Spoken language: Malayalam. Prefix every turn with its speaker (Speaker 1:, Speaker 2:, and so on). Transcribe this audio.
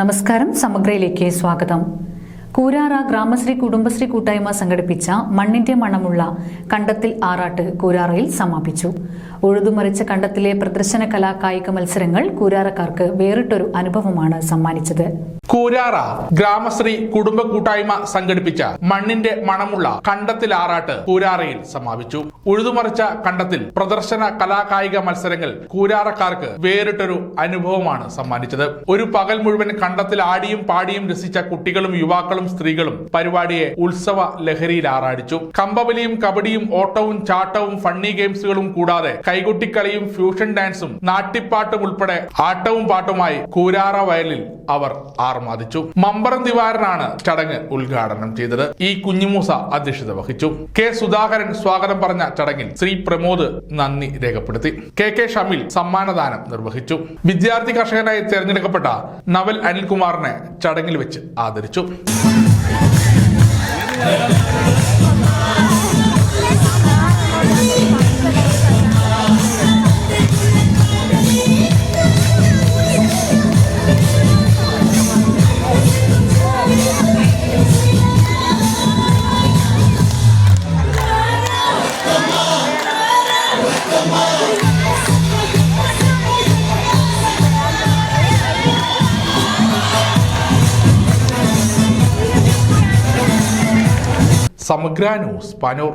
Speaker 1: നമസ്കാരം സമഗ്രയിലേക്ക് സ്വാഗതം. കൂരാറ ഗ്രാമശ്രീ കുടുംബശ്രീ കൂട്ടായ്മ സംഘടിപ്പിച്ച മണ്ണിന്റെ മണമുള്ള കണ്ടത്തിൽ ആറാട്ട് കൂരാറയിൽ സമാപിച്ചു. ഉഴുതുമറിച്ച കണ്ടത്തിലെ പ്രദർശന കലാ കായിക മത്സരങ്ങൾ കൂരാറക്കാർക്ക് വേറിട്ടൊരു അനുഭവമാണ് സമ്മാനിച്ചത്.
Speaker 2: കൂരാറ ഗ്രാമശ്രീ കുടുംബ കൂട്ടായ്മ സംഘടിപ്പിച്ച മണ്ണിന്റെ മണമുള്ള കണ്ടത്തിൽ ആറാട്ട് കൂരാറയിൽ സമാപിച്ചു. ഉഴുതുമറിച്ച കണ്ടത്തിൽ പ്രദർശന കലാകായിക മത്സരങ്ങൾ കൂരാറക്കാർക്ക് വേറിട്ടൊരു അനുഭവമാണ് സമ്മാനിച്ചത്. ഒരു പകൽ മുഴുവൻ കണ്ടത്തിൽ ആടിയും പാടിയും രസിച്ച കുട്ടികളും യുവാക്കളും സ്ത്രീകളും പരിപാടിയെ ഉത്സവ ലഹരിയിൽ ആറാടിച്ചു. കമ്പവലിയും കബഡിയും ഓട്ടവും ചാട്ടവും ഫണ്ണി ഗെയിംസുകളും കൂടാതെ കൈകൊട്ടിക്കളിയും ഫ്യൂഷൻ ഡാൻസും നാട്ടിപ്പാട്ടും ഉൾപ്പെടെ ആട്ടവും പാട്ടുമായി കൂരാറ വയലിൽ അവർ ആർമാദിച്ചു മമ്പറം ദിവാരനാണ് ചടങ്ങ് ഉദ്ഘാടനം ചെയ്തത്. ഇ കുഞ്ഞിമൂസ അധ്യക്ഷത വഹിച്ചു. കെ സുധാകരൻ സ്വാഗതം പറഞ്ഞ ചടങ്ങിൽ ശ്രീ പ്രമോദ് നന്ദി രേഖപ്പെടുത്തി. കെ കെ ഷമിൽ സമ്മാനദാനം നിർവഹിച്ചു. വിദ്യാർത്ഥി കർഷകനായി തെരഞ്ഞെടുക്കപ്പെട്ട നവൽ അനിൽകുമാറിനെ ചടങ്ങിൽ വെച്ച് ആദരിച്ചു. സമഗ്ര ന്യൂസ് പനൂർ